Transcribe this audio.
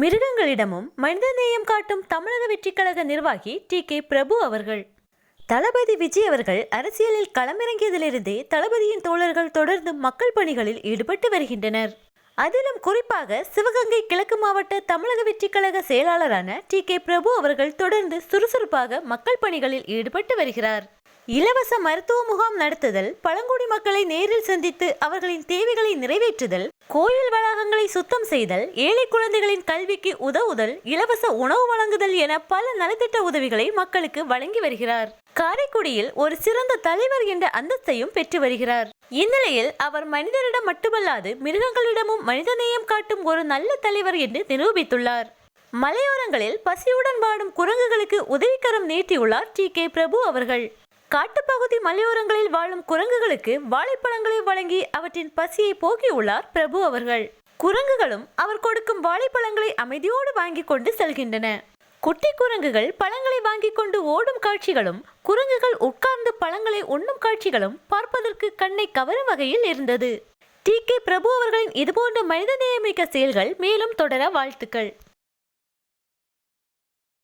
மிருகங்களிடமும் மனிதநேயம் காட்டும் தமிழக வெற்றிக் கழக நிர்வாகி டி கே பிரபு அவர்கள். தளபதி விஜய் அவர்கள் அரசியலில் களமிறங்கியதிலிருந்தே தளபதியின் தோழர்கள் தொடர்ந்து மக்கள் பணிகளில் ஈடுபட்டு வருகின்றனர். அதிலும் குறிப்பாக சிவகங்கை கிழக்கு மாவட்ட தமிழக வெற்றிக் கழக செயலாளரான டி கே பிரபு அவர்கள் தொடர்ந்து சுறுசுறுப்பாக மக்கள் பணிகளில் ஈடுபட்டு வருகிறார். இலவச மருத்துவ முகாம் நடத்துதல் பழங்குடி மக்களை நேரில் சந்தித்து அவர்களின் தேவைகளை நிறைவேற்றுதல் கோயில் வளாகங்களை சுத்தம் செய்தல் ஏழை குழந்தைகளின் கல்விக்கு உதவுதல் இலவச உணவு வழங்குதல் என பல நலத்திட்ட உதவிகளை மக்களுக்கு வழங்கி வருகிறார். காரைக்குடியில் ஒரு சிறந்த தலைவர் என்ற அந்தஸ்தையும் பெற்று வருகிறார். இந்நிலையில் அவர் மனிதரிடம் மட்டுமல்லாது மிருகங்களிடமும் மனிதநேயம் காட்டும் ஒரு நல்ல தலைவர் என்று நிரூபித்துள்ளார். மலையோரங்களில் பசியுடன் வாடும் குரங்குகளுக்கு உதவிக்கரம் நீட்டியுள்ளார் டி கே பிரபு அவர்கள். காட்டுப்பகுதி மலையோரங்களில் வாழும் குரங்குகளுக்கு வாழைப்பழங்களை வழங்கி அவற்றின் பசியை போக்கியுள்ளார் பிரபு அவர்கள். குரங்குகளும் அவர் கொடுக்கும் வாழைப்பழங்களை அமைதியோடு வாங்கி கொண்டு செல்கின்றன. குட்டி குரங்குகள் பழங்களை வாங்கி கொண்டு ஓடும் காட்சிகளும் குரங்குகள் உட்கார்ந்து பழங்களை உண்ணும் காட்சிகளும் பார்ப்பதற்கு கண்ணை கவரும் வகையில் இருந்தது. டி. கே. பிரபு அவர்களின் இதுபோன்ற மனிதநேயமிக்க செயல்கள் மேலும் தொடர வாழ்த்துக்கள்.